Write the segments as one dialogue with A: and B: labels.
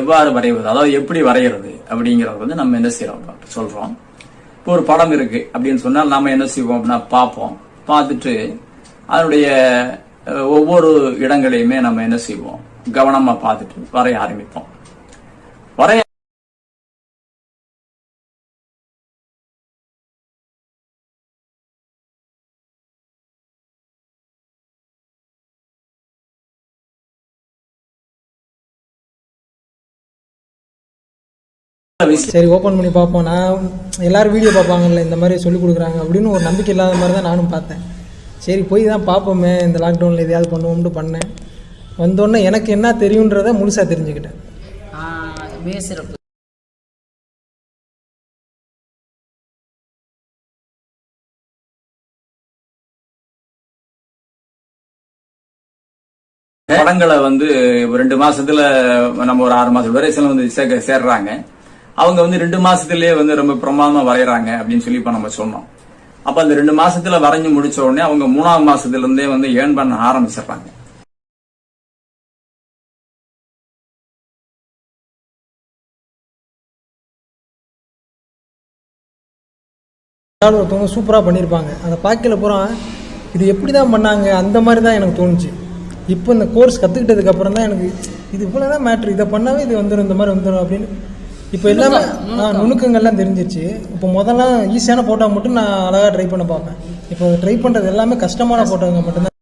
A: எவ்வாறு வரைவது? அதாவது எப்படி வரைகிறது? அப்படிங்கறது வந்து நம்ம என்ன செய்யறோம்? சொல்றோம். இப்போ ஒரு படம் இருக்கு அப்படின்னு சொன்னால் நாம என்ன செய்வோம் அப்படின்னா பார்ப்போம். பார்த்துட்டு அதனுடைய ஒவ்வொரு இடங்களையுமே நம்ம என்ன செய்வோம்? கவனமா பார்த்துட்டு வரைய ஆரம்பிப்போம். வரைய
B: சரி ஓப்பன் பண்ணி பார்ப்போம். நான் எல்லாரும் வீடியோ பார்ப்பாங்கல்ல இந்த மாதிரி சொல்லி கொடுக்குறாங்க அப்படின்னு ஒரு நம்பிக்கை இல்லாத மாதிரி தான் நானும் பார்த்தேன். சரி போய் தான் பார்ப்போமே இந்த லாக்டவுனில் எதையாவது பண்ணுவோம்னு பண்ணேன். வந்தோடனே எனக்கு என்ன தெரியுன்றதை முழுசாக தெரிஞ்சுக்கிட்டேன்.
C: மிக சிறப்பு.
A: படங்களை வந்து ரெண்டு மாசத்துல நம்ம ஒரு ஆறு மாசம் வரை சில வந்து சேர்க்க சேர்றாங்க. அவங்க வந்து ரெண்டு மாசத்திலேயே வந்து ரொம்ப பிரமாதமா வரைகிறாங்க அப்படின்னு சொல்லி இப்ப நம்ம சொன்னோம். அப்ப அந்த ரெண்டு மாசத்துல வரைஞ்சு முடிச்ச உடனே அவங்க மூணாவது மாசத்துல இருந்தே வந்து ஏர்ன் பண்ண ஆரம்பிச்சிடுறாங்க.
B: ஒருத்தவங்க சூப்பராக பண்ணியிருப்பாங்க. அதை பார்க்கல பூரா இது எப்படி தான் பண்ணாங்க அந்த மாதிரி தான் எனக்கு தோணுச்சு. இப்போ இந்த கோர்ஸ் கற்றுக்கிட்டதுக்கப்புறம் தான் எனக்கு இது இவ்வளோ தான் மேட்ரு இதை பண்ணாவே இது வந்துடும் இந்த மாதிரி வந்துடும் அப்படின்னு இப்போ எல்லாமே நுணுக்கங்கள்லாம் தெரிஞ்சிருச்சு. இப்போ முதல்ல ஈஸியான ஃபோட்டோ மட்டும் நான் அழகாக ட்ரை பண்ண பார்ப்பேன். இப்போ ட்ரை பண்ணுறது எல்லாமே கஷ்டமான ஃபோட்டோங்க மட்டும்தான்.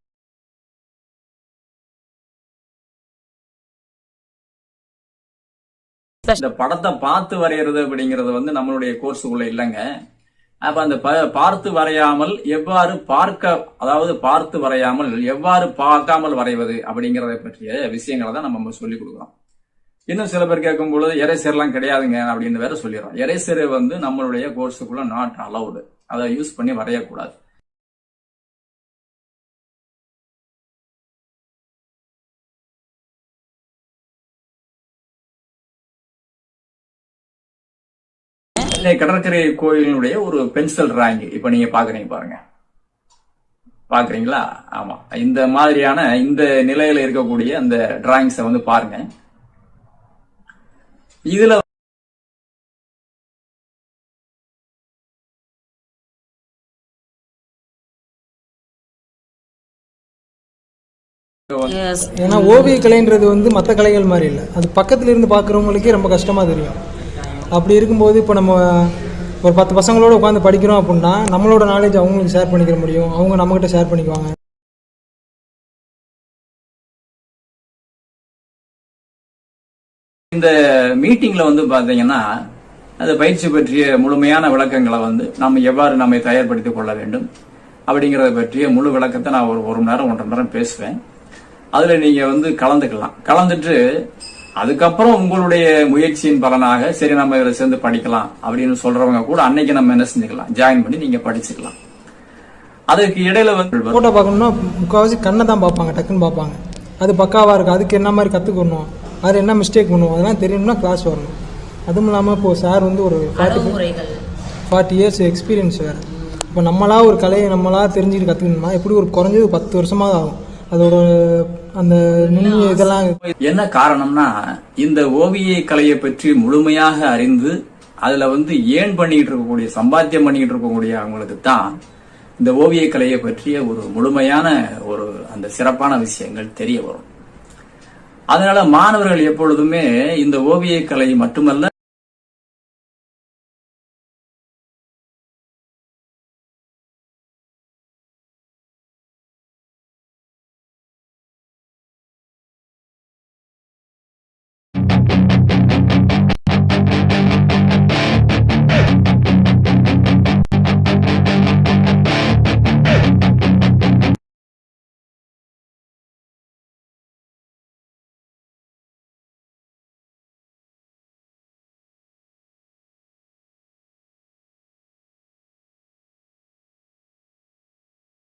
A: இந்த படத்தை பார்த்து வரைகிறது அப்படிங்கறது வந்து நம்மளுடைய கோர்ஸுக்குள்ள இல்லைங்க. அப்ப அந்த ப- பார்த்து வரையாமல் எவ்வாறு பார்க்க அதாவது பார்த்து வரையாமல் எவ்வாறு பார்க்காமல் வரைவது அப்படிங்கறதை பற்றிய விஷயங்களை தான் நம்ம சொல்லிக் கொடுக்குறோம். இன்னும் சில பேர் கேட்கும் பொழுது எரேசர்லாம் கிடையாதுங்க அப்படின்னு வேற சொல்லிடுறோம். எரேசர் வந்து நம்மளுடைய கோர்ஸுக்குள்ள நாட் அலவுடு அதை யூஸ் பண்ணி வரையக்கூடாது. கடற்கரை கோயிலினுடைய ஒரு பென்சில் டிராயிங் இப்ப நீங்க பாக்குறீங்க பாருங்க. பாக்குறீங்களா ஆமா. இந்த மாதிரியான இந்த நிலையில இருக்கக்கூடிய அந்த டிராயிங்ஸை வந்து பாருங்க. இதுல.
B: ஏன்னா ஓவிய கலைன்றது வந்து மற்ற கலைகள் மாதிரி இல்லை. அது பக்கத்துல இருந்து பார்க்குறவங்களுக்கே ரொம்ப கஷ்டமாக தெரியும். அப்படி இருக்கும்போது இப்போ நம்ம ஒரு பத்து பசங்களோட உட்காந்து படிக்கிறோம் அப்படின்னா நம்மளோட நாலேஜ் அவங்களுக்கு ஷேர் பண்ணிக்கிற முடியும். அவங்க நம்மகிட்ட ஷேர் பண்ணிக்குவாங்க.
A: இந்த மீட்டிங்ல வந்து பாத்தீங்கன்னா அந்த பயிற்சி பற்றிய முழுமையான விளக்கங்களை வந்து நம்ம எவ்வாறு நம்மை தயார்படுத்திக் கொள்ள வேண்டும் அப்படிங்கறத பற்றிய முழு விளக்கத்தை நான் ஒரு ஒரு மணி நேரம் ஒன்றரை நேரம் பேசுவேன் அதுல நீங்க வந்து கலந்துக்கலாம். கலந்துட்டு அதுக்கப்புறம் உங்களுடைய முயற்சியின் பலனாக சரி நம்ம இதில் சேர்ந்து படிக்கலாம் அப்படின்னு சொல்றவங்க கூட அன்னைக்கு நம்ம என்ன செஞ்சுக்கலாம்? ஜாயின் பண்ணி நீங்க படிச்சுக்கலாம். அதுக்கு இடையில வந்து
B: ஃபோட்டோ பார்க்கணும்னா முக்கால்வாசி கண்ணை தான் பார்ப்பாங்க டக்குன்னு பார்ப்பாங்க. அது பக்காவாக இருக்குது அதுக்கு என்ன மாதிரி கற்றுக்கணும் அது என்ன மிஸ்டேக் பண்ணுவோம் அதெல்லாம் தெரியணும்னா கிளாஸ் வரணும். அதுவும் இல்லாமல் இப்போது சார் வந்து ஒரு ஃபார்ட்டி ஃபார்ட்டி இயர்ஸ் எக்ஸ்பீரியன்ஸ் வேறு. இப்போ நம்மளா ஒரு கலையை நம்மளா தெரிஞ்சுக்கிட்டு கற்றுக்கணும்னா எப்படி ஒரு குறைஞ்சது பத்து வருஷமாக ஆகும். அதோட அந்த இதெல்லாம்
A: என்ன காரணம்னா இந்த ஓவிய கலையை பற்றி முழுமையாக அறிந்து அதுல வந்து ஏன் பண்ணிட்டு இருக்கக்கூடிய சம்பாத்தியம் பண்ணிட்டு இருக்கக்கூடிய அவங்களுக்கு தான் இந்த ஓவிய கலையை பற்றிய ஒரு முழுமையான ஒரு அந்த சிறப்பான விஷயங்கள் தெரிய வரும். அதனால மாணவர்கள் எப்பொழுதுமே இந்த ஓவிய கலை மட்டுமல்ல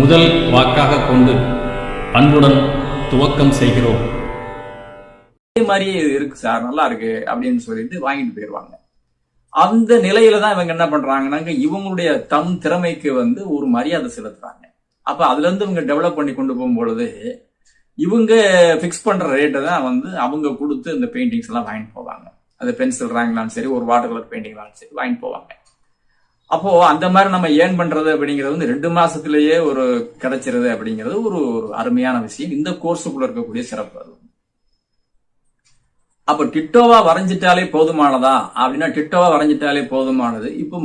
D: முதல் வாக்காக கொண்டு அன்புடன் துவக்கம் செய்கிறோம்.
A: அதே மாதிரி இருக்கு சார் நல்லா இருக்கு அப்படின்னு சொல்லிட்டு வாங்கிட்டு போயிடுவாங்க அந்த நிலையில தான் இவங்க என்ன பண்றாங்கன்னாங்க இவங்களுடைய தம் திறமைக்கு வந்து ஒரு மரியாதை செலுத்துறாங்க. அப்ப அதுல இருந்து இவங்க டெவலப் பண்ணி கொண்டு போகும்பொழுது இவங்க ஃபிக்ஸ் பண்ற ரேட்டை தான் வந்து அவங்க கொடுத்து இந்த பெயிண்டிங்ஸ் எல்லாம் வாங்கிட்டு போவாங்க. அது பென்சில் ட்ராயிங்னாலும் சரி ஒரு வாட்டர் கலர் பெயிண்டிங்னாலும் சரி வாங்கிட்டு போவாங்க. அப்போ அந்த மாதிரி நம்ம ஏன் பண்றது அப்படிங்கிறது வந்து ரெண்டு மாசத்திலேயே ஒரு கிடைச்சிருது அப்படிங்கிறது ஒரு ஒரு அருமையான விஷயம். இந்த கோர்ஸுக்குள்ள இருக்கக்கூடிய சிறப்பு அது. அப்ப டிட்டோவா வரைஞ்சிட்டாலே போதுமானதா? அப்படின்னா டிட்டோவா வரைஞ்சிட்டாலே போதுமானது. இப்போ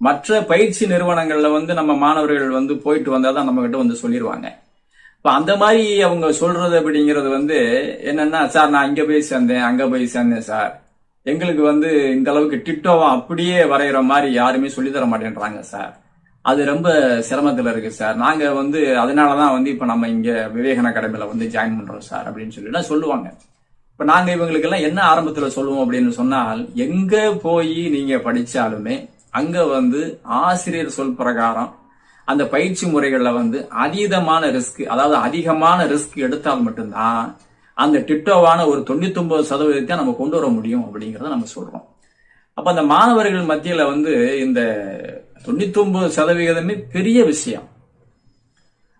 A: மற்ற பயிற்சி நிறுவனங்கள்ல வந்து நம்ம மாணவர்கள் வந்து போயிட்டு வந்தா தான் நம்ம கிட்ட வந்து சொல்லிடுவாங்க இப்ப அந்த மாதிரி அவங்க சொல்றது அப்படிங்கிறது வந்து என்னன்னா சார் நான் இங்க போய் சேர்ந்தேன் அங்க போய் சேர்ந்தேன் சார். எங்களுக்கு வந்து இந்த அளவுக்கு டிட்டோவா அப்படியே வரைகிற மாதிரி யாருமே சொல்லித்தர தர மாட்டேன்றாங்க சார். அது ரொம்ப சிரமத்தில் இருக்கு சார். நாங்கள் வந்து அதனால தான் வந்து இப்போ நம்ம இங்கே விவேகன அகாடமியில் வந்து ஜாயின் பண்ணுறோம் சார் அப்படின்னு சொல்லிட்டு சொல்லுவாங்க. இப்போ நாங்கள் இவங்களுக்கெல்லாம் என்ன ஆரம்பத்தில் சொல்லுவோம் அப்படின்னு சொன்னால் எங்கே போய் நீங்கள் படித்தாலுமே அங்கே வந்து ஆசிரியர் சொல் பிரகாரம் அந்த பயிற்சி முறைகளில் வந்து அதீதமான ரிஸ்க் அதாவது அதிகமான ரிஸ்க் எடுத்தால் மட்டும்தான் அந்த டிட்டோவான ஒரு தொண்ணூத்தொன்பது சதவீதத்தை நம்ம கொண்டு வர முடியும் அப்படிங்கிறத நம்ம சொல்றோம். அப்ப அந்த மாணவர்கள் மத்தியில வந்து இந்த தொண்ணூத்தொன்பது சதவிகிதமே பெரிய விஷயம்.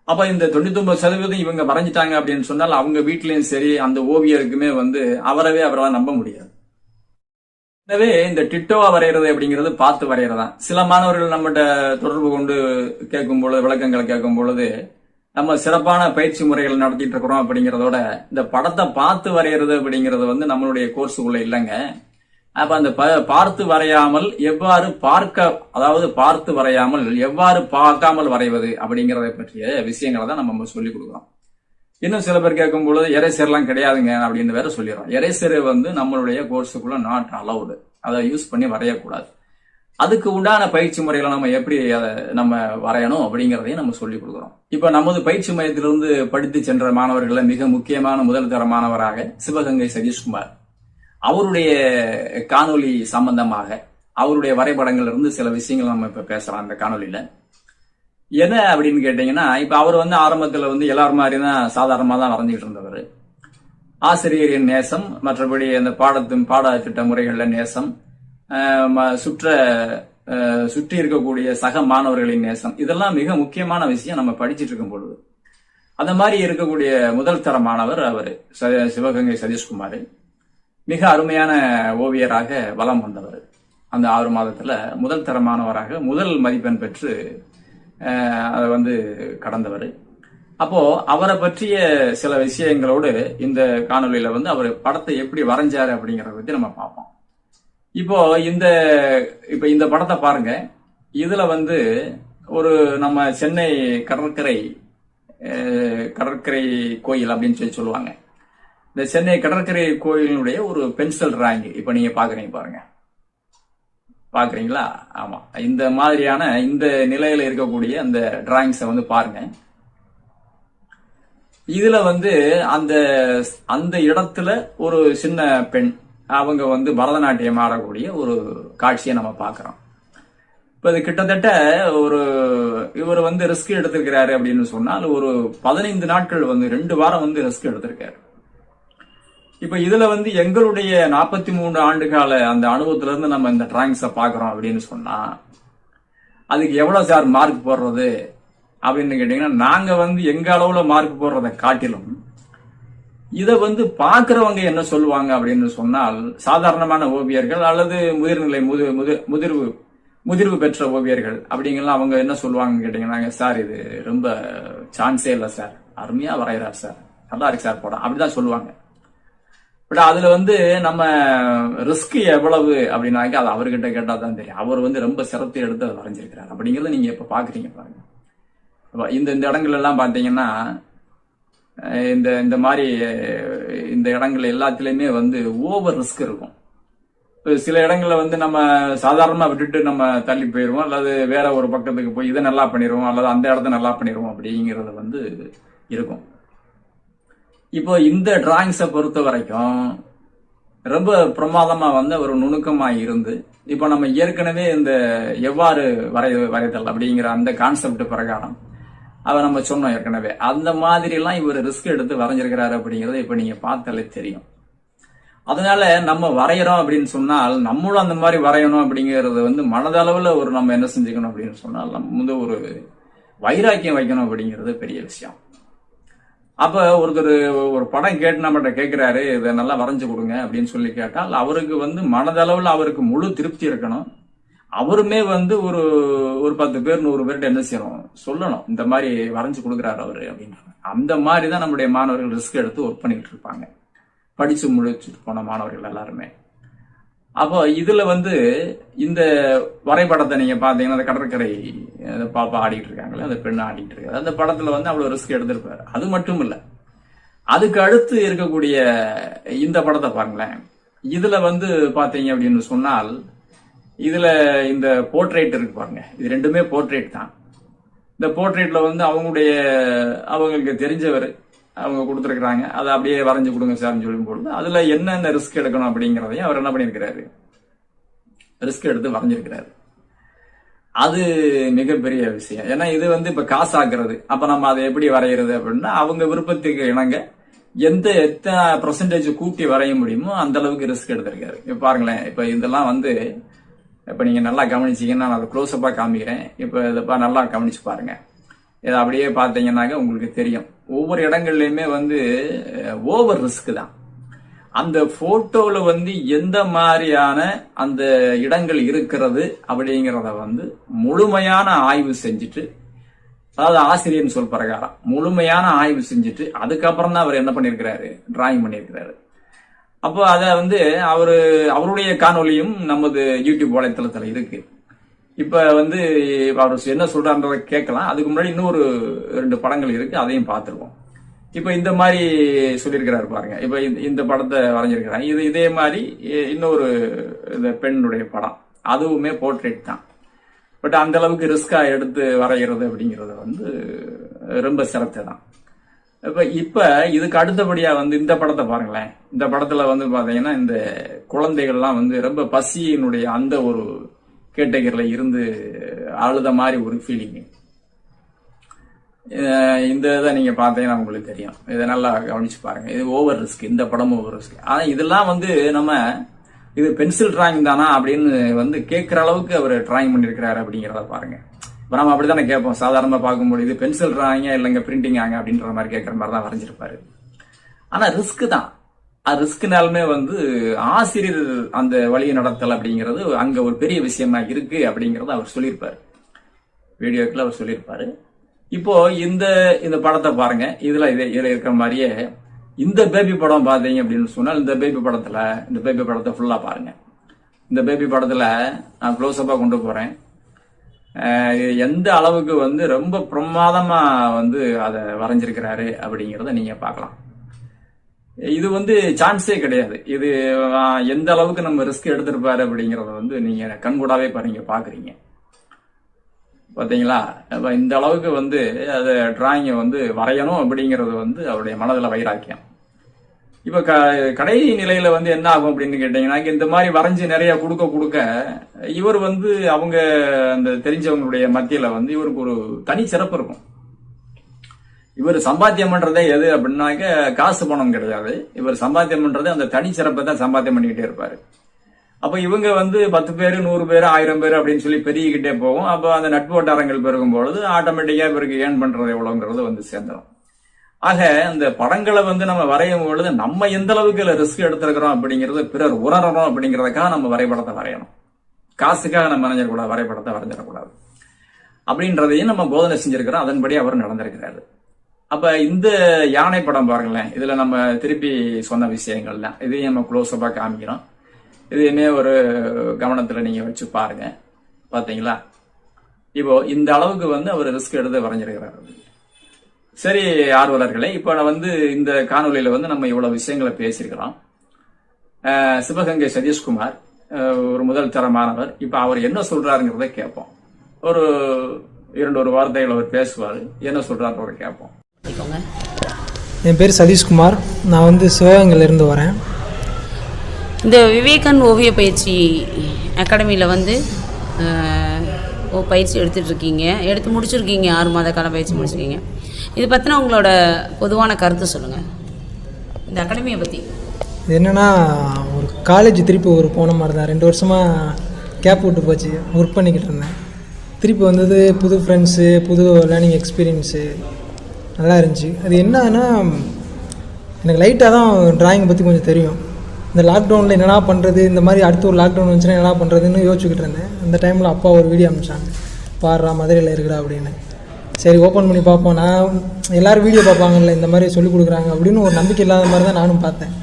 A: அப்ப இந்த தொண்ணூத்தொன்பது சதவீதம் இவங்க வரைஞ்சிட்டாங்க அப்படின்னு சொன்னால் அவங்க வீட்லயும் சரி அந்த ஓவியருக்குமே வந்து அவரவே அவரால் நம்ப முடியாது. எனவே இந்த டிட்டோவா வரைகிறது அப்படிங்கிறது பார்த்து வரைகிறதா சில மாணவர்கள் நம்மகிட்ட தொடர்பு கொண்டு கேட்கும் பொழுது விளக்கங்களை கேட்கும் பொழுது நம்ம சிறப்பான பயிற்சி முறைகள் நடத்திட்டு இருக்கிறோம் அப்படிங்கிறதோட இந்த படத்தை பார்த்து வரைகிறது அப்படிங்கிறது வந்து நம்மளுடைய கோர்ஸுக்குள்ள இல்லைங்க. அப்ப அந்த ப- பார்த்து வரையாமல் எவ்வாறு பார்க்க அதாவது பார்த்து வரையாமல் எவ்வாறு பார்க்காமல் வரைவது அப்படிங்கிறத பற்றிய விஷயங்களை தான் நம்ம சொல்லிக் கொடுக்குறோம். இன்னும் சில பேர் கேட்கும் பொழுது எரேசர்லாம் கிடையாதுங்க அப்படின்னு வேற சொல்லிடுறோம். எரேசர் வந்து நம்மளுடைய கோர்ஸுக்குள்ள நாட் அலவுடு அதை யூஸ் பண்ணி வரையக்கூடாது. அதுக்கு உண்டான பயிற்சி முறைகளை நம்ம எப்படி அதை நம்ம வரையணும் அப்படிங்கிறதையும் நம்ம சொல்லிக் கொடுக்குறோம். இப்போ நமது பயிற்சி மையத்திலிருந்து படித்து சென்ற மாணவர்களில் மிக முக்கியமான முதல் தர மாணவராக சிவகங்கை சதீஷ்குமார். அவருடைய காணொலி சம்பந்தமாக அவருடைய வரைபடங்கள்ல இருந்து சில விஷயங்கள் நம்ம இப்போ பேசலாம் அந்த காணொலியில் என்ன அப்படின்னு கேட்டீங்கன்னா இப்போ அவர் வந்து ஆரம்பத்தில் வந்து எல்லார் மாதிரி தான் சாதாரணமாக தான் வரைஞ்சிட்டு இருந்தவர். ஆசிரியரின் நேசம் மற்றபடி அந்த பாடத்தின் பாடத்திட்ட முறைகளில் நேசம் சுற்ற சுற்றி இருக்கக்கூடிய சக மாணவர்களின் நேசம். இதெல்லாம் மிக முக்கியமான விஷயம் நம்ம படிச்சுட்டு இருக்கும் பொழுது. அந்த மாதிரி இருக்கக்கூடிய முதல் தர மாணவர் அவர் சிவகங்கை சதீஷ்குமார். மிக அருமையான ஓவியராக வலம் வந்தவர். அந்த ஆறு மாதத்துல முதல் தர மாணவராக முதல் மதிப்பெண் பெற்று அதை வந்து கடந்தவர். அப்போ அவரை பற்றிய சில விஷயங்களோடு இந்த காணொலியில வந்து அவர் படத்தை எப்படி வரைஞ்சாரு அப்படிங்கிறத பத்தி நம்ம பார்ப்போம். இப்போ இந்த இப்ப இந்த படத்தை பாருங்க. இதுல வந்து ஒரு நம்ம சென்னை கடற்கரை கடற்கரை கோயில் அப்படின்னு சொல்லி சொல்லுவாங்க. இந்த சென்னை கடற்கரை கோயிலினுடைய ஒரு பென்சில் டிராயிங் இப்ப நீங்க பாக்குறீங்க பாருங்க. பாக்குறீங்களா? ஆமா. இந்த மாதிரியான இந்த நிலையில இருக்கக்கூடிய அந்த டிராயிங்ஸை வந்து பாருங்க. இதுல வந்து அந்த அந்த இடத்துல ஒரு சின்ன பெண் அவங்க வந்து பரதநாட்டியம் ஆடக்கூடிய ஒரு காட்சியை நம்ம பார்க்குறோம். இப்போ இது கிட்டத்தட்ட ஒரு இவர் வந்து ரிஸ்க் எடுத்திருக்கிறாரு அப்படின்னு சொன்னால் ஒரு பதினைந்து நாட்கள் வந்து ரெண்டு வாரம் வந்து ரிஸ்க் எடுத்திருக்காரு. இப்போ இதில் வந்து எங்களுடைய நாற்பத்தி மூணு ஆண்டு கால அந்த அனுபவத்திலேருந்து நம்ம இந்த டிராயிங்ஸை பார்க்குறோம் அப்படின்னு சொன்னால் அதுக்கு எவ்வளோ சார் மார்க் போடுறது அப்படின்னு கேட்டிங்கன்னா நாங்கள் வந்து எங்கள் அளவில் மார்க் போடுறதை காட்டிலும் இதை வந்து பார்க்குறவங்க என்ன சொல்லுவாங்க அப்படின்னு சொன்னால் சாதாரணமான ஓவியர்கள் அல்லது முதிர்நிலை முது முதிர் முதிர்வு முதிர்வு பெற்ற ஓவியர்கள். அப்படிங்கலாம் அவங்க என்ன சொல்லுவாங்கன்னு கேட்டீங்கன்னா சார் இது ரொம்ப சான்ஸே இல்லை சார். அருமையா வரைகிறார் சார். நல்லா இருக்கு சார் படம். அப்படிதான் சொல்லுவாங்க. பட் அதுல வந்து நம்ம ரிஸ்க் எவ்வளவு அப்படின்னாக்க அது அவர்கிட்ட கேட்டால் தான் தெரியும். அவர் வந்து ரொம்ப சிரத்தை எடுத்து அதை வரைஞ்சிருக்கிறார். அப்படிங்கிறத நீங்க இப்ப பாக்குறீங்க பாருங்க. இந்த இந்த இடங்கள் எல்லாம் பாத்தீங்கன்னா இந்த இந்த மாதிரி இந்த இடங்கள் எல்லாத்துலேயுமே வந்து ஓவர் ரிஸ்க் இருக்கும். சில இடங்களில் வந்து நம்ம சாதாரணமாக விட்டுட்டு நம்ம தள்ளி போயிடுவோம் அல்லது வேற ஒரு பக்கத்துக்கு போய் இதை நல்லா பண்ணிடுவோம் அல்லது அந்த இடத்த நல்லா பண்ணிடுவோம் அப்படிங்கிறது வந்து இருக்கும். இப்போ இந்த டிராயிங்ஸை பொறுத்த வரைக்கும் ரொம்ப பிரமாதமாக வந்து ஒரு நுணுக்கமாக இருந்து இப்போ நம்ம ஏற்கனவே இந்த எவ்வாறு வரை வரைதல் அப்படிங்கிற அந்த கான்செப்ட் பிரகாரம் அதை நம்ம சொன்னோம் ஏற்கனவே. அந்த மாதிரி எல்லாம் இவர் ரிஸ்க் எடுத்து வரைஞ்சிருக்கிறாரு அப்படிங்கறத இப்ப நீங்க பார்த்தாலே தெரியும். அதனால நம்ம வரைகிறோம் அப்படின்னு சொன்னால் நம்மளும் அந்த மாதிரி வரையணும் அப்படிங்கறது வந்து மனதளவுல ஒரு நம்ம என்ன செஞ்சுக்கணும் அப்படின்னு சொன்னால் நம்ம வந்து ஒரு வைராக்கியம் வைக்கணும் அப்படிங்கிறது பெரிய விஷயம். அப்ப ஒருத்தர் ஒரு படம் கேட்டு நம்மகிட்ட கேட்கிறாரு இதை நல்லா வரைஞ்சு கொடுங்க அப்படின்னு சொல்லி கேட்டால் அவருக்கு வந்து மனதளவில் அவருக்கு முழு திருப்தி இருக்கணும். அவருமே வந்து ஒரு ஒரு பத்து பேர் நூறு பேர்கிட்ட என்ன செய்யணும்? சொல்லணும். இந்த மாதிரி வரைஞ்சு கொடுக்குறாரு அவரு அப்படின்னு. அந்த மாதிரி தான் நம்முடைய மாணவர்கள் ரிஸ்க் எடுத்து ஒர்க் பண்ணிக்கிட்டு இருப்பாங்க. படிச்சு முடிச்சுட்டு போன மாணவர்கள் எல்லாருமே. அப்போ இதுல வந்து இந்த வரைபடத்தை நீங்க பாத்தீங்கன்னா அந்த கடற்கரை பாப்பா ஆடிட்டு இருக்காங்களே அந்த பெண்ணு ஆடிட்டு இருக்காரு அந்த படத்துல வந்து அவ்வளவு ரிஸ்க் எடுத்திருப்பாரு. அது மட்டும் இல்ல. அதுக்கு அடுத்து இருக்கக்கூடிய இந்த படத்தை பாருங்களேன். இதுல வந்து பாத்தீங்க அப்படின்னு சொன்னால் இதுல இந்த போர்ட்ரேட் இருக்கு பாருங்க. இது ரெண்டுமே போர்ட்ரேட் தான். இந்த போர்ட்ரேட்ல வந்து அவங்களுடைய அவங்களுக்கு தெரிஞ்சவர் அவங்க கொடுத்துருக்குறாங்க. அதை அப்படியே வரைஞ்சு கொடுங்க சார்னு சொல்லும் பொழுது அதுல என்னென்ன ரிஸ்க் எடுக்கணும் அப்படிங்கிறதையும் அவர் என்ன பண்ணியிருக்கிறாரு? ரிஸ்க் எடுத்து வரைஞ்சிருக்கிறாரு. அது மிகப்பெரிய விஷயம். ஏன்னா இது வந்து இப்ப காசாக்குறது. அப்ப நம்ம அதை எப்படி வரைகிறது அப்படின்னா அவங்க விருப்பத்துக்கு இணங்க எந்த எத்தனை பர்சன்டேஜ் கூட்டி வரைய முடியுமோ அந்த அளவுக்கு ரிஸ்க் எடுத்திருக்காரு. இப்ப பாருங்களேன் இப்ப இதெல்லாம் வந்து இப்போ நீங்கள் நல்லா கவனிச்சிங்கன்னா நான் அதை க்ளோஸ்அப்பா காமிக்கிறேன். இப்போ இதை நல்லா கவனிச்சு பாருங்க. இதை அப்படியே பார்த்தீங்கன்னாக்க உங்களுக்கு தெரியும். ஒவ்வொரு இடங்கள்லையுமே வந்து ஓவர் ரிஸ்க் தான். அந்த ஃபோட்டோவில் வந்து எந்த மாதிரியான அந்த இடங்கள் இருக்கிறது அப்படிங்கிறத வந்து முழுமையான ஆய்வு செஞ்சுட்டு அதாவது ஆசிரியர்னு சொல் பிரகாரம் முழுமையான ஆய்வு செஞ்சுட்டு அதுக்கப்புறம் தான் அவர் என்ன பண்ணியிருக்கிறாரு? டிராயிங் பண்ணியிருக்கிறாரு. அப்போ அதை வந்து அவரு அவருடைய காணொலியும் நமது யூடியூப் வலைத்தளத்தில் இருக்கு. இப்போ வந்து அவர் என்ன சொல்றான்றதை கேட்கலாம். அதுக்கு முன்னாடி இன்னொரு ரெண்டு படங்கள் இருக்கு அதையும் பார்த்துருவோம். இப்போ இந்த மாதிரி சொல்லியிருக்கிறாரு பாருங்க. இப்போ இந்த- இந்த படத்தை வரைஞ்சிருக்கிறாங்க. இது இதே மாதிரி இன்னொரு இந்த பெண்ணுடைய படம். அதுவுமே போர்ட்ரேட் தான். பட் அந்த அளவுக்கு ரிஸ்கா எடுத்து வரைகிறது அப்படிங்கிறது வந்து ரொம்ப சிரத்தை தான். இப்ப இப்ப இதுக்கு அடுத்தபடியா வந்து இந்த படத்தை பாருங்களேன். இந்த படத்துல வந்து பாத்தீங்கன்னா இந்த குழந்தைகள்லாம் வந்து ரொம்ப பசியினுடைய அந்த ஒரு கேட்டகரியில இருந்து அழுத மாதிரி ஒரு ஃபீலிங் இந்த இதை நீங்க பார்த்தீங்கன்னா உங்களுக்கு தெரியும். இதை நல்லா கவனிச்சு பாருங்க. இது ஓவர் ரிஸ்க் இந்த படமும் ஓவர் ரிஸ்க் ஆனா இதெல்லாம் வந்து நம்ம இது பென்சில் டிராயிங் தானா அப்படின்னு வந்து கேட்குற அளவுக்கு அவர் டிராயிங் பண்ணியிருக்கிறாரு அப்படிங்கிறத பாருங்க. இப்போ நம்ம அப்படித்தானே கேட்போம்? சாதாரணமாக பார்க்கும்போது இது பென்சில் டிராயிங்கா இல்லைங்க பிரிண்டிங் ஆங்க அப்படின்ற மாதிரி கேட்குற மாதிரி தான் வரைஞ்சிருப்பாரு. ஆனால் ரிஸ்க் தான். அது ரிஸ்க்னாலுமே வந்து ஆசிரியர் அந்த வழியை நடத்தல் அப்படிங்கிறது அங்கே ஒரு பெரிய விஷயமா இருக்கு அப்படிங்கிறத அவர் சொல்லியிருப்பார். வீடியோக்கில் அவர் சொல்லியிருப்பாரு. இப்போ இந்த இந்த படத்தை பாருங்க. இதில் இது இதில் இருக்கிற மாதிரியே இந்த பேபி படம் பார்த்தீங்க அப்படின்னு சொன்னால் இந்த பேபி படத்தில் இந்த பேபி படத்தை ஃபுல்லாக பாருங்க. இந்த பேபி படத்தில் நான் க்ளோஸ்அப்பா கொண்டு போகிறேன் எந்த அளவுக்கு வந்து ரொம்ப பிரமாதமா வந்து அதை வரைஞ்சிருக்கிறாரு அப்படிங்கிறத நீங்க பார்க்கலாம். இது வந்து சான்ஸே கிடையாது. இது எந்த அளவுக்கு நம்ம ரிஸ்க் எடுத்திருப்பாரு அப்படிங்கிறத வந்து நீங்க கண்கூடாவே பாருங்க பாக்குறீங்க. பாத்தீங்களா? அப்ப இந்த அளவுக்கு வந்து அதை டிராயிங்கை வந்து வரையணும் அப்படிங்கிறது வந்து அவருடைய மனதில் வைராக்கியம். இப்போ க கடை நிலையில வந்து என்ன ஆகும் அப்படின்னு கேட்டீங்கன்னா இந்த மாதிரி வரைஞ்சி நிறைய கொடுக்க கொடுக்க இவர் வந்து அவங்க அந்த தெரிஞ்சவங்களுடைய மத்தியில் வந்து இவருக்கு ஒரு தனி சிறப்பு இருக்கும். இவர் சம்பாத்தியம் பண்ணுறதே எது அப்படின்னாக்க காசு பணம் கிடையாது. இவர் சம்பாத்தியம் பண்ணுறதே அந்த தனி சிறப்பை தான் சம்பாத்தியம் பண்ணிக்கிட்டே இருப்பார். அப்போ இவங்க வந்து பத்து பேர் நூறு பேர் ஆயிரம் பேர் அப்படின்னு சொல்லி பெருகிக்கிட்டே போகும். அப்போ அந்த நட்பு வட்டாரங்கள் பெருகும் பொழுது ஆட்டோமேட்டிக்காக இவருக்கு ஏர்ன் பண்ணுறது எவ்வளோங்கிறது வந்து சேர்ந்துடும் ஆக அந்த படங்களை வந்து நம்ம வரையும் பொழுது நம்ம எந்த அளவுக்கு இல்லை ரிஸ்க் எடுத்திருக்கிறோம் அப்படிங்கிறது பிறர் உணரணும் அப்படிங்கிறதுக்காக நம்ம வரைபடத்தை வரையணும். காசுக்காக நம்ம வரைஞ்சிடக்கூடாது வரைபடத்தை வரைஞ்சிடக்கூடாது. அப்படின்றதையும் நம்ம போதனை செஞ்சிருக்கிறோம். அதன்படி அவர் நடந்திருக்கிறாரு. அப்ப இந்த யானை படம் பாருங்களேன். இதுல நம்ம திருப்பி சொன்ன விஷயங்கள்லாம். இதையும் நம்ம க்ளோஸ்அப்பாக காமிக்கிறோம். இதையுமே ஒரு கவனத்துல நீங்க வச்சு பாருங்க. பாத்தீங்களா? இப்போ இந்த அளவுக்கு வந்து அவர் ரிஸ்க் எடுத்து வரைஞ்சிருக்கிறாரு. சரி ஆர்வலர்களே இப்போ நான் வந்து இந்த காணொலியில வந்து நம்ம இவ்வளவு விஷயங்களை பேசியிருக்கிறோம். அஹ் சிவகங்கை சதீஷ்குமார் ஒரு முதல் தர மாணவர் இப்ப அவர் என்ன சொல்றாருங்கிறத கேட்போம். ஒரு இரண்டு ஒரு வார்த்தைகள் அவர் பேசுவார். என்ன சொல்றாருன்றத கேட்போம்.
B: என் பேர் சதீஷ்குமார். நான் வந்து சிவகங்கையிலேருந்து வரேன்.
C: இந்த விவேகன் ஓவிய பயிற்சி அகாடமியில் வந்து பயிற்சி எடுத்துட்டு இருக்கீங்க. எடுத்து முடிச்சிருக்கீங்க. ஆறு மாத கால பயிற்சி முடிச்சிருக்கீங்க. இது பற்றின உங்களோட பொதுவான கருத்து சொல்லுங்கள் இந்த அகாடமியை பற்றி
B: இது என்னென்னா ஒரு காலேஜ் திருப்பி ஒரு போன மாதிரி தான் ரெண்டு வருஷமாக கேப் விட்டு போச்சு. ஒர்க் பண்ணிக்கிட்டு இருந்தேன். திருப்பி வந்தது புது ஃப்ரெண்ட்ஸு புது லேர்னிங் எக்ஸ்பீரியன்ஸு நல்லா இருந்துச்சு. அது என்னன்னா எனக்கு லைட்டாக தான் டிராயிங் பற்றி கொஞ்சம் தெரியும். இந்த லாக்டவுனில் என்னடா பண்ணுறது இந்த மாதிரி அடுத்து ஒரு லாக்டவுன் வந்துச்சுன்னா என்னடா பண்ணுறதுன்னு யோசிச்சுக்கிட்டு இருந்தேன். அந்த டைமில் அப்பா ஒரு வீடியோ அனுப்பிச்சாங்க. பாடுறா மதுரையில் இருக்குடா அப்படின்னு. சரி ஓப்பன் பண்ணி பார்ப்போம். நான் எல்லோரும் வீடியோ பார்ப்பாங்கல்ல இந்த மாதிரி சொல்லிக் கொடுக்குறாங்க அப்படின்னு ஒரு நம்பிக்கை இல்லாத மாதிரி தான் நானும் பார்த்தேன்.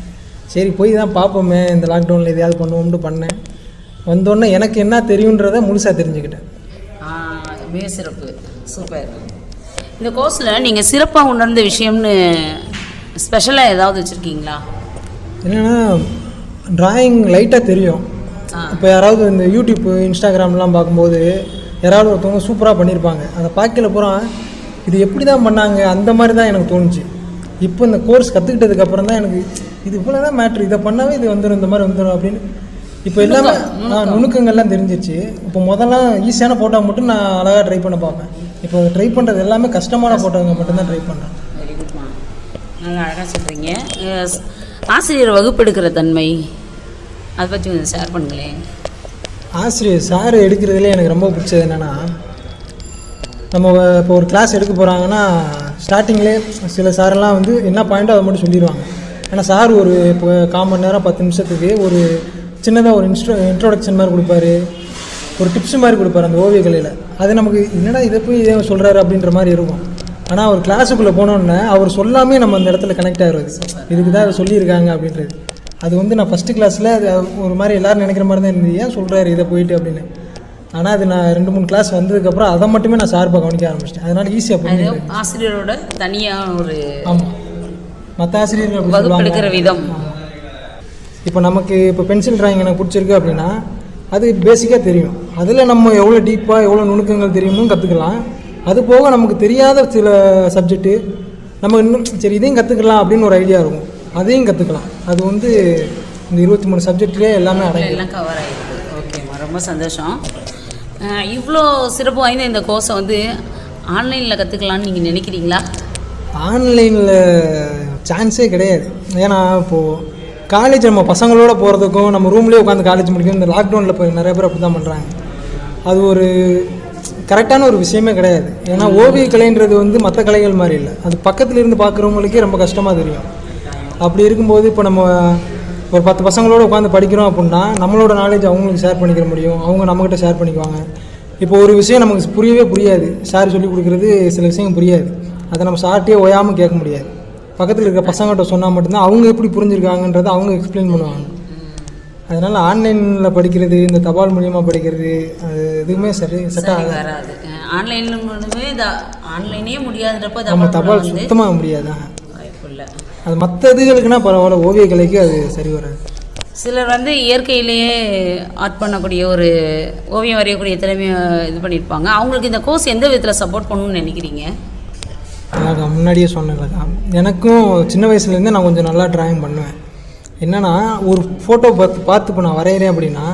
B: சரி போய் தான் பார்ப்போமே இந்த லாக்டவுனில் எதையாவது பண்ணுவோம்னு பண்ணேன். வந்தோடனே எனக்கு என்ன தெரியுன்றதை முழுசாக தெரிஞ்சுக்கிட்டேன்.
C: சிறப்பு சூப்பர். இந்த கோர்ஸில் நீங்கள் சிறப்பாக உணர்ந்த விஷயம்னு ஸ்பெஷலாக ஏதாவது வச்சுருக்கீங்களா?
B: என்னென்னா டிராயிங் லைட்டாக தெரியும். இப்போ யாராவது இந்த யூடியூப் இன்ஸ்டாகிராம்லாம் பார்க்கும்போது யாராவது ஒருத்தவங்க சூப்பராக பண்ணியிருப்பாங்க அதை பார்க்கல பூரா இது எப்படி தான் பண்ணாங்க அந்த மாதிரி தான் எனக்கு தோணுச்சு. இப்போ இந்த கோர்ஸ் கற்றுக்கிட்டதுக்கு அப்புறம் தான் எனக்கு இது இவ்வளோ தான் மேட்ரு இதை பண்ணாவே இது வந்துடும் இந்த மாதிரி வந்துடும் அப்படின்னு. இப்போ எல்லாமே ஆ, நுணுக்கங்கள்லாம் தெரிஞ்சிருச்சு. இப்போ முதல்ல ஈஸியான ஃபோட்டோ மட்டும் நான் அழகாக ட்ரை பண்ண பார்ப்பேன். இப்போ ட்ரை பண்ணுறது எல்லாமே கஷ்டமான ஃபோட்டோங்க மட்டும்தான் ட்ரை பண்ணுறேன்
C: வெரி குட்மா நல்லா அழகாக சொல்கிறீங்க ஆசிரியர் வகுப்பெடுக்கிற தன்மை அதை பற்றி கொஞ்சம் ஷேர் பண்ணுங்களேன்.
B: ஆசிரியர் சார் எடுக்கிறதுல எனக்கு ரொம்ப பிடிச்சது என்னென்னா நம்ம இப்போ ஒரு கிளாஸ் எடுக்க போகிறாங்கன்னா ஸ்டார்டிங்லேயே சில சாரெல்லாம் வந்து என்ன பாயிண்ட்டோ அதை மட்டும் சொல்லிடுவாங்க. ஏன்னா சார் ஒரு இப்போ கால் மணி நேரம் பத்து நிமிஷத்துக்கு ஒரு சின்னதாக ஒரு இன்ஸ்ட்ரோ இன்ட்ரோடக்ஷன் மாதிரி கொடுப்பாரு. ஒரு டிப்ஸ் மாதிரி கொடுப்பாரு அந்த ஓவிய கலையில். அது நமக்கு என்னடா இதை போய் இதை சொல்கிறாரு அப்படின்ற மாதிரி இருக்கும். ஆனால் அவர் கிளாஸுக்குள்ளே போனோன்னே அவர் சொல்லாமே நம்ம அந்த இடத்துல கனெக்ட் ஆகிடுது இதுக்கு தான் சொல்லியிருக்காங்க அப்படின்றது. அது வந்து நான் ஃபஸ்ட்டு கிளாஸில் அது ஒரு மாதிரி எல்லாரும் நினைக்கிற மாதிரி தான் இருந்தது. ஏன் சொல்கிறாரு இதை போயிட்டு? அப்படின்னு. ஆனால் அது நான் ரெண்டு மூணு கிளாஸ் வந்ததுக்கப்புறம் அதை மட்டுமே நான் சார்பாக கவனிக்க ஆரம்பிச்சிட்டேன். அதனால் ஈஸியாக புரிஞ்சுக்கிறேன்
C: ஆசிரியரோட தனியாக ஒரு
B: ஆமாம் மற்ற ஆசிரியர்கள் சொல்லுவாங்க.
C: விதம்.
B: இப்போ நமக்கு இப்போ பென்சில் டிராயிங் எனக்கு பிடிச்சிருக்கு அப்படின்னா அது பேசிக்காக தெரியும். அதில் நம்ம எவ்வளோ டீப்பாக எவ்வளோ நுணுக்கங்கள் தெரியும்னு கற்றுக்கலாம் அது போக நமக்கு தெரியாத சில சப்ஜெக்ட்டு நம்ம இன்னும் சரி இதையும் கற்றுக்கலாம் அப்படின்னு ஒரு ஐடியா இருக்கும். அதையும் கற்றுக்கலாம் அது வந்து இந்த இருபத்தி மூணு சப்ஜெக்ட்லேயே எல்லாமே அடங்கும்
C: எல்லாம் கவர் ஆகிருக்கு ஓகேம்மா ரொம்ப சந்தோஷம். இவ்வளோ சிறப்பு வாய்ந்த இந்த கோர்ஸை வந்து ஆன்லைனில் கற்றுக்கலான்னு நீங்கள் நினைக்கிறீங்களா?
B: ஆன்லைனில் சான்ஸே கிடையாது. ஏன்னா இப்போது காலேஜ் நம்ம பசங்களோட போகிறதுக்கும் நம்ம ரூம்லேயே உட்காந்து காலேஜ் முடிக்கணும் இந்த லாக்டவுனில் இப்போ நிறைய பேர் அப்படி தான் பண்ணுறாங்க அது ஒரு கரெக்டான ஒரு விஷயமே கிடையாது. ஏன்னா ஓவிய கலைன்றது வந்து மற்ற கலைகள் மாதிரி இல்லை. அது பக்கத்துல இருந்து பார்க்குறவங்களுக்கே ரொம்ப கஷ்டமாக தெரியும். அப்படி இருக்கும்போது இப்போ நம்ம ஒரு பத்து பசங்களோட உட்காந்து படிக்கிறோம் அப்படின்னா நம்மளோட நாலேஜ் அவங்களுக்கு ஷேர் பண்ணிக்கிற முடியும். அவங்க நம்மக்கிட்ட ஷேர் பண்ணிக்குவாங்க. இப்போ ஒரு விஷயம் நமக்கு புரியவே புரியாது. சார் சொல்லி கொடுக்குறது சில விஷயம் புரியாது. அதை நம்ம சார்ட்டே ஓயாமல் கேட்க முடியாது. பக்கத்தில் இருக்க பசங்கள்கிட்ட சொன்னால் மட்டும்தான் அவங்க எப்படி புரிஞ்சிருக்காங்கன்றதை அவங்க எக்ஸ்பிளைன் பண்ணுவாங்க. அதனால் ஆன்லைனில் படிக்கிறது இந்த தபால் மூலியமாக படிக்கிறது அது எதுவுமே சரி செட் ஆகாது.
C: ஆன்லைனில் ஆன்லைனே முடியாதுன்றப்ப
B: நம்ம
C: தபால்
B: சுத்தமாக முடியாது? அது மற்ற இதுகளுக்குன்னா பரவாயில்ல ஓவிய கலைக்கு அது சரி வராது.
C: சிலர் வந்து இயற்கையிலேயே ஆர்ட் பண்ணக்கூடிய ஒரு ஓவியம் வரையக்கூடிய திறமையை இது பண்ணியிருப்பாங்க அவங்களுக்கு இந்த கோர்ஸ் எந்த விதத்தில் சப்போர்ட் பண்ணணும்னு நினைக்கிறீங்க?
B: அதான் முன்னாடியே சொன்னேன்லக்கா எனக்கும் சின்ன வயசுலேருந்தே நான் கொஞ்சம் நல்லா டிராயிங் பண்ணுவேன். என்னன்னா ஒரு ஃபோட்டோ பார்த்து பார்த்து இப்போ நான் வரைகிறேன் அப்படின்னா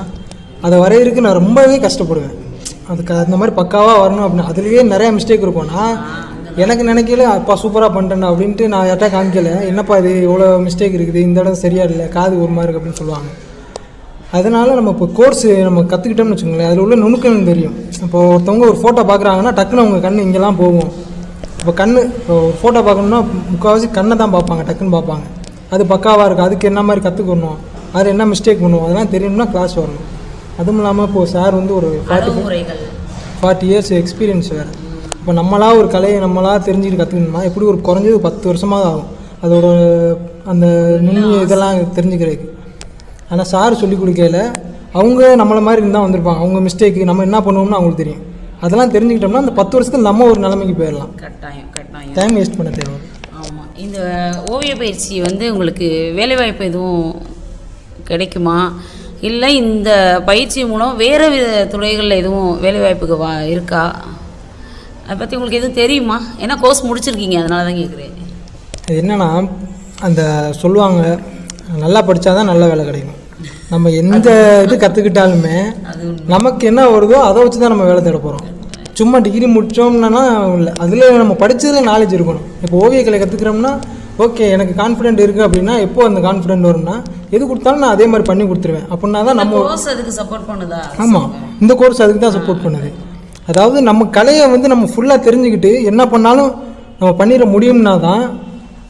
B: அதை வரைகிறதுக்கு நான் ரொம்பவே கஷ்டப்படுவேன். அதுக்கு அந்த மாதிரி பக்காவாக வரணும் அப்படின்னா அதுலேயே நிறைய மிஸ்டேக் இருக்கும் நான் எனக்கு நினைக்கல அப்பா சூப்பராக பண்ணிட்டேன் அப்படின்ட்டு நான் யார்ட்டா காமிக்கல. என்னப்பா இது இவ்வளோ மிஸ்டேக் இருக்குது இந்த இடம் சரியா இல்லை காது ஒரு மாதிரி இருக்கு அப்படின்னு சொல்லுவாங்க. அதனால நம்ம இப்போ கோர்ஸ் நம்ம கற்றுக்கிட்டோம்னு வச்சுக்கோங்களேன் அதில் உள்ள நுணுக்கம் தெரியும். இப்போ ஒருத்தவங்க ஒரு ஃபோட்டோ பார்க்குறாங்கன்னா டக்குன்னு அவங்க கண் இங்கெல்லாம் போகும். இப்போ கண் இப்போ ஒரு ஃபோட்டோ பார்க்கணும்னா முக்கால்வாசி கண்ணை தான் பார்ப்பாங்க டக்குன்னு பார்ப்பாங்க. அது பக்காவாக இருக்குது அதுக்கு என்ன மாதிரி கற்றுக்கணும் அதில் என்ன மிஸ்டேக் பண்ணுவோம் அதெல்லாம் தெரியணும்னா கிளாஸ் வரணும். அதுவும் இல்லாமல் இப்போது சார் வந்து ஒரு ஃபார்ட்டி ஃபார்ட்டி இயர்ஸ் எக்ஸ்பீரியன்ஸ் வேறு. இப்போ நம்மளா ஒரு கலையை நம்மளா தெரிஞ்சுக்கிட்டு கற்றுக்கணும்னா எப்படி ஒரு குறைஞ்சது பத்து வருஷமாக ஆகும். அதோட அந்த நுண்ணிய இதெல்லாம் தெரிஞ்சுக்கிறதுக்கு. ஆனால் சார் சொல்லி கொடுக்கையில அவங்க நம்மளை மாதிரி இருந்தால் வந்திருப்பாங்க. அவங்க மிஸ்டேக்கு நம்ம என்ன பண்ணுவோம்னு அவங்களுக்கு தெரியும். அதெல்லாம் தெரிஞ்சுக்கிட்டோம்னா அந்த பத்து வருஷத்துக்கு நம்ம ஒரு நிலைமைக்கு போயிடலாம்.
C: கட்டாயம் கட்டாயம்.
B: டைம் வேஸ்ட் பண்ண தேவை.
C: ஆமாம் இந்த ஓவிய பயிற்சி வந்து உங்களுக்கு வேலைவாய்ப்பு எதுவும் கிடைக்குமா? இல்லை இந்த பயிற்சி மூலம் வேறு வித துறைகளில் எதுவும் வேலைவாய்ப்புக்கு வா இருக்கா? அதை பற்றி உங்களுக்கு எதுவும் தெரியுமா? ஏன்னா கோர்ஸ் முடிச்சிருக்கீங்க அதனால தான் கேட்குறேன்
B: இது என்னன்னா அந்த சொல்லுவாங்க நல்லா படித்தா தான் நல்ல வேலை கிடைக்கும். நம்ம எந்த இது கற்றுக்கிட்டாலுமே நமக்கு என்ன வருதோ அதை வச்சு தான் நம்ம வேலை தேட போகிறோம் சும்மா டிகிரி முடித்தோம்னா இல்லை அதில் நம்ம படித்ததில் நாலேஜ் இருக்கணும். இப்போ ஓவியக்கலை கற்றுக்கிறோம்னா ஓகே எனக்கு கான்ஃபிடென்ட் இருக்குது அப்படின்னா எப்போ அந்த கான்ஃபிடென்ட் வரும்னா எது கொடுத்தாலும் நான் அதே மாதிரி பண்ணி கொடுத்துருவேன். அப்படின்னா தான் நம்ம
C: கோர்ஸ் அதுக்கு சப்போர்ட் பண்ணுதா?
B: ஆமாம் இந்த கோர்ஸ் அதுக்கு தான் சப்போர்ட் பண்ணுது. அதாவது நம்ம கலையை வந்து நம்ம ஃபுல்லாக தெரிஞ்சுக்கிட்டு என்ன பண்ணாலும் நம்ம பண்ணிட முடியும்னா தான்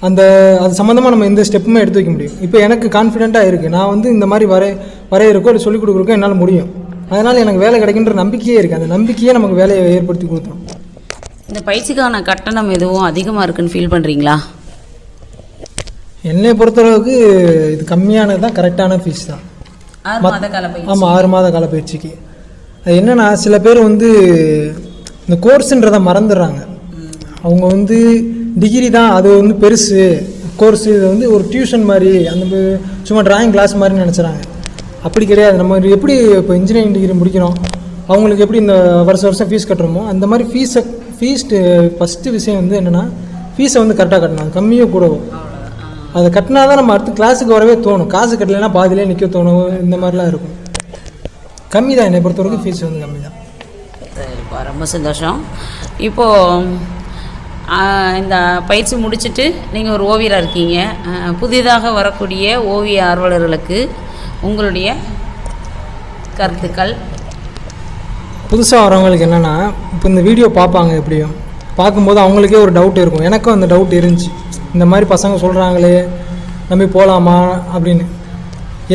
B: அந்த அது சம்மந்தமாக நம்ம எந்த ஸ்டெப்புமே எடுத்து வைக்க முடியும். இப்போ எனக்கு கான்ஃபிடென்ட்டாக இருக்குது நான் வந்து இந்த மாதிரி வரைய வரையறக்கோ இல்லை சொல்லிக் கொடுக்குறக்கோ என்னால் முடியும். அதனால் எனக்கு வேலை கிடைக்குன்ற நம்பிக்கையே இருக்குது அந்த நம்பிக்கையே நமக்கு வேலையை ஏற்படுத்தி கொடுத்துரும்.
C: இந்த பயிற்சிக்கான கட்டணம் எதுவும் அதிகமாக இருக்குன்னு ஃபீல் பண்ணுறீங்களா
B: என்னை பொறுத்தளவுக்கு இது கம்மியானது தான். கரெக்டான ஃபீஸ் தான் ஆமாம் ஆறு மாத கால பயிற்சிக்கு. அது என்னன்னா சில பேர் வந்து இந்த கோர்ஸுன்றதை மறந்துடுறாங்க. அவங்க வந்து டிகிரி தான் அது வந்து பெருசு. கோர்ஸ் இது வந்து ஒரு டியூஷன் மாதிரி அந்த சும்மா டிராயிங் கிளாஸ் மாதிரி நினச்சிறாங்க. அப்படி கிடையாது. நம்ம எப்படி இப்போ இன்ஜினியரிங் டிகிரி முடிக்கிறோம்? அவங்களுக்கு எப்படி இந்த வருஷம் வருஷம் ஃபீஸ் கட்டுறோமோ அந்த மாதிரி ஃபீஸை ஃபீஸ் ஃபஸ்ட்டு விஷயம் வந்து என்னென்னா ஃபீஸை வந்து கரெக்டாக கட்டணும். அது கம்மியோ கூடவோ. அதை கட்டினா தான் நம்ம அடுத்து கிளாஸுக்கு வரவே தோணும். காசு கட்டலைன்னா பாதியிலே நிற்க தோணும். இந்த மாதிரிலாம் இருக்கும். கம்மி தான் என்னை பொறுத்தவரைக்கும் ஃபீஸ் வந்து கம்மி தான்
C: சரிப்பா ரொம்ப சந்தோஷம். இப்போது இந்த பயிற்சி முடிச்சுட்டு நீங்கள் ஒரு ஓவியராக இருக்கீங்க. புதிதாக வரக்கூடிய ஓவிய ஆர்வலர்களுக்கு உங்களுடைய கருத்துக்கள்.
B: புதுசாக வரவங்களுக்கு என்னென்னா இப்போ இந்த வீடியோ பார்ப்பாங்க எப்படியும் பார்க்கும்போது அவங்களுக்கே ஒரு டவுட் இருக்கும். எனக்கும் அந்த டவுட் இருந்துச்சு. இந்த மாதிரி பசங்க சொல்கிறாங்களே நம்பி போகலாமா அப்படின்னு.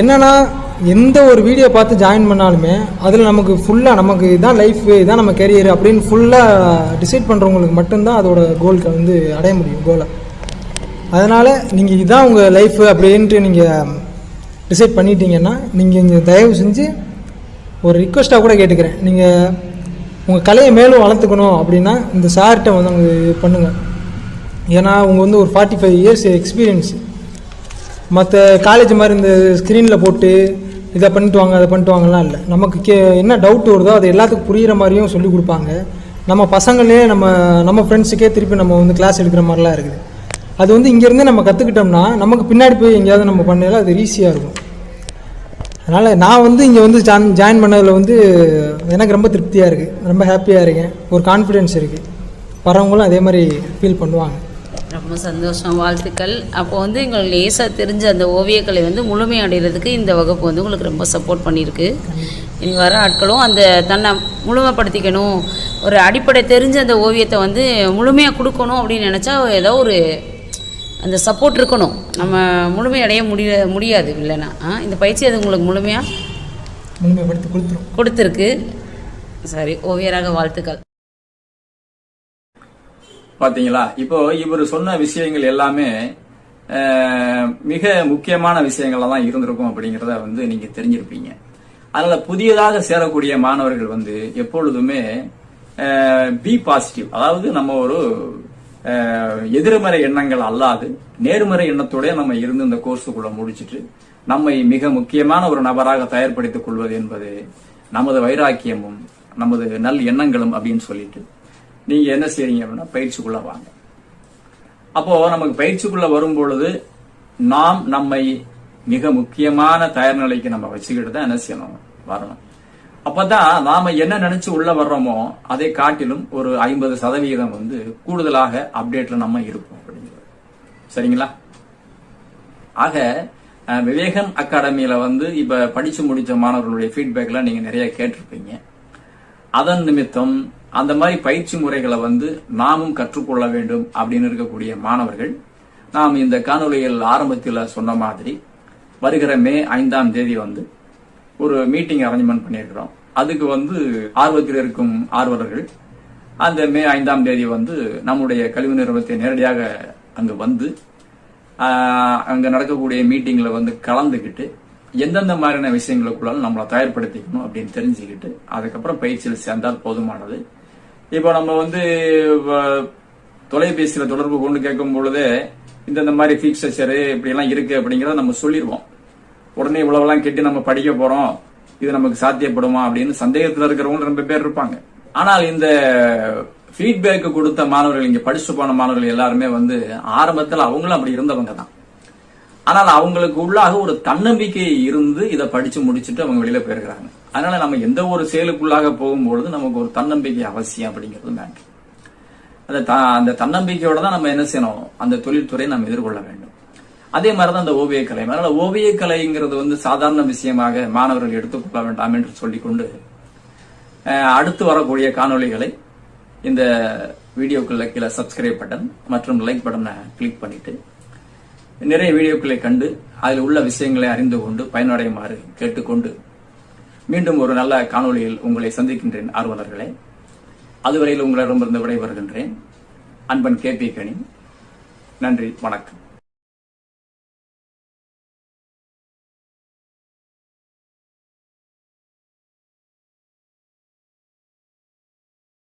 B: என்னென்னா எந்த ஒரு வீடியோ பார்த்து ஜாயின் பண்ணாலுமே அதில் நமக்கு ஃபுல்லாக நமக்கு இதான் லைஃப் இதான் நம்ம கெரியர் அப்படின்னு ஃபுல்லாக டிசைட் பண்ணுறவங்களுக்கு மட்டும்தான் அதோட கோலுக்கு வந்து அடைய முடியும் கோலை அதனால் நீங்கள் இதுதான் உங்கள் லைஃப் அப்படின்ட்டு நீங்கள் டிசைட் பண்ணிட்டீங்கன்னா நீங்கள் இங்கே தயவு செஞ்சு ஒரு ரிக்வெஸ்ட்டாக கூட கேட்டுக்கிறேன். நீங்கள் உங்கள் கலையை மேலும் வளர்த்துக்கணும் அப்படின்னா இந்த சார்கிட்ட வந்து அவங்க பண்ணுங்கள் ஏன்னா அவங்க வந்து ஒரு ஃபார்ட்டி ஃபைவ் இயர்ஸ் எக்ஸ்பீரியன்ஸ் மற்ற காலேஜ் மாதிரி இந்த ஸ்க்ரீனில் போட்டு இதை பண்ணிட்டு வாங்க அதை பண்ணிட்டு வாங்கலாம் இல்லை. நமக்கு கே என்ன டவுட் வருதோ அது எல்லாத்துக்கும் புரிகிற மாதிரியும் சொல்லி கொடுப்பாங்க. நம்ம பசங்களே நம்ம நம்ம ஃப்ரெண்ட்ஸுக்கே திருப்பி நம்ம வந்து கிளாஸ் எடுக்கிற மாதிரிலாம் இருக்குது. அது வந்து இங்கேருந்து நம்ம கற்றுக்கிட்டோம்னா நமக்கு பின்னாடி போய் எங்கேயாவது நம்ம பண்ணல அது ஈஸியாக இருக்கும். அதனால் நான் வந்து இங்கே வந்து ஜாயின் ஜாயின் பண்ணதில் வந்து எனக்கு ரொம்ப திருப்தியாக இருக்குது ரொம்ப ஹாப்பியாக இருக்கேன். ஒரு கான்ஃபிடென்ஸ் இருக்குது வரவங்களும் அதே மாதிரி ஃபீல் பண்ணுவாங்க.
C: ரொம்ப சந்தோஷம் வாழ்த்துக்கள். அப்போ வந்து எங்களுக்கு லேசாக தெரிஞ்ச அந்த ஓவியக்கலை வந்து முழுமையடைகிறதுக்கு இந்த வகுப்பு வந்து உங்களுக்கு ரொம்ப சப்போர்ட் பண்ணியிருக்கு. இனி வர ஆட்களும் அந்த தன்னை முழுமைப்படுத்திக்கணும். ஒரு அடிப்படை தெரிஞ்ச அந்த ஓவியத்தை வந்து முழுமையாக கொடுக்கணும் அப்படின்னு நினச்சா ஏதோ ஒரு அந்த சப்போர்ட் இருக்கணும். நம்ம முழுமையடைய முடிய முடியாது இல்லைன்னா. இந்த பயிற்சி அது உங்களுக்கு முழுமையாக
B: முழுமைப்படுத்தி கொடுத்துரும்.
C: கொடுத்துருக்கு. சரி ஓவியராக வாழ்த்துக்கள்.
A: பாத்தீங்களா? இப்போ இவர் சொன்ன விஷயங்கள் எல்லாமே மிக முக்கியமான விஷயங்கள்ல தான் இருந்திருக்கும் அப்படிங்கிறத வந்து நீங்க தெரிஞ்சிருப்பீங்க. அதனால புதியதாக சேரக்கூடிய மாணவர்கள் வந்து எப்பொழுதுமே பி பாசிட்டிவ் அதாவது நம்ம ஒரு எதிர்மறை எண்ணங்கள் அல்லாது நேர்மறை எண்ணத்தோட நம்ம இருந்து இந்த கோர்ஸுக்குள்ள முடிச்சிட்டு நம்மை மிக முக்கியமான ஒரு நபராக தயார்படுத்திக் கொள்வது என்பது நமது வைராக்கியமும் நமது நல் எண்ணங்களும் அப்படின்னு சொல்லிட்டு நீங்க என்ன செய்றீங்க அப்படின்னா பயிற்சிக்குள்ள வாங்க. அப்போ நமக்கு பயிற்சிக்குள்ள வரும் பொழுது நாம் நம்மை மிக முக்கியமான தயார் நிலைக்கு நம்ம வச்சுக்கிட்டு தான் என்ன செய்யணும் வரணும். அப்பதான் நாம என்ன நினைச்சு உள்ள வர்றோமோ அதை காட்டிலும் ஒரு ஐம்பது சதவிகிதம் வந்து கூடுதலாக அப்டேட்ல நம்ம இருப்போம் அப்படிங்கிறது. சரிங்களா? ஆக விவேகன் அகாடமியில வந்து இப்ப படிச்சு முடிச்ச மாணவர்களுடைய ஃபீட்பேக்லாம் நீங்க நிறைய கேட்டிருப்பீங்க. அதன் நிமித்தம் அந்த மாதிரி பயிற்சி முறைகளை வந்து நாமும் கற்றுக்கொள்ள வேண்டும் அப்படின்னு இருக்கக்கூடிய மாணவர்கள் நாம் இந்த காணொலியில் ஆரம்பத்தில் சொன்ன மாதிரி வருகிற மே ஐந்தாம் தேதி வந்து ஒரு மீட்டிங் அரேஞ்ச்மெண்ட் பண்ணியிருக்கிறோம். அதுக்கு வந்து ஆர்வத்தில் இருக்கும் ஆர்வலர்கள் அந்த மே ஐந்தாம் தேதி வந்து நம்முடைய கல்வி நிறுவனத்தை நேரடியாக அங்கு வந்து அங்கே நடக்கக்கூடிய மீட்டிங்கில் வந்து கலந்துக்கிட்டு எந்தெந்த மாதிரியான விஷயங்களுக்குள்ளாலும் நம்மளை தயார்படுத்திக்கணும் அப்படின்னு தெரிஞ்சுக்கிட்டு அதுக்கப்புறம் பயிற்சியில் சேர்ந்தால் போதுமானது. இப்போ நம்ம வந்து வ- தொலைபேசியில தொடர்பு கொண்டு கேட்கும் பொழுது இந்தந்த மாதிரி ஃபீஸ் ஸ்ட்ரக்சரு இப்படி எல்லாம் இருக்கு அப்படிங்கறத நம்ம சொல்லிடுவோம் உடனே இவ்வளவெல்லாம் கெட்டு நம்ம படிக்க போறோம். இது நமக்கு சாத்தியப்படுமா அப்படின்னு சந்தேகத்துல இருக்கிறவங்க ரொம்ப பேர் இருப்பாங்க. ஆனால் இந்த ஃபீட்பேக் கொடுத்த மாணவர்கள் இங்க படிச்சு போன மாணவர்கள் எல்லாருமே வந்து ஆரம்பத்தில் அவங்களும் அப்படி இருந்தவங்க தான். ஆனால் அவங்களுக்கு உள்ளாக ஒரு தன்னம்பிக்கை இருந்து இதை படிச்சு முடிச்சுட்டு அவங்க வெளியில போயிருக்கிறாங்க. அதனால நம்ம எந்த ஒரு செயலுக்குள்ளாக போகும்பொழுது நமக்கு ஒரு தன்னம்பிக்கை அவசியம் அப்படிங்கிறது வேண்டும் அந்த த- அந்த தன்னம்பிக்கையோட தான் நம்ம என்ன செய்யணும்? அந்த தொழில்துறையை நம்ம எதிர்கொள்ள வேண்டும். அதே மாதிரி தான் அந்த ஓவியக்கலை அதனால ஓவியக்கலைங்கிறது வந்து சாதாரண விஷயமாக மாணவர்கள் எடுத்துக்கொள்ள வேண்டாம் என்று சொல்லிக்கொண்டு அடுத்து வரக்கூடிய காணொளிகளை இந்த வீடியோக்களில் கீழே சப்ஸ்கிரைப் பட்டன் மற்றும் லைக் பட்டனை கிளிக் பண்ணிட்டு நிறைய வீடியோக்களை கண்டு அதில் உள்ள விஷயங்களை அறிந்து கொண்டு பயனடையுமாறு கேட்டுக்கொண்டு மீண்டும் ஒரு நல்ல காணொளியில் உங்களை சந்திக்கின்றேன் ஆர்வலர்களே. அதுவரையில் உங்களிடமிருந்து விடைபெறுகின்றேன். அன்பன் கே பி கனி நன்றி வணக்கம்.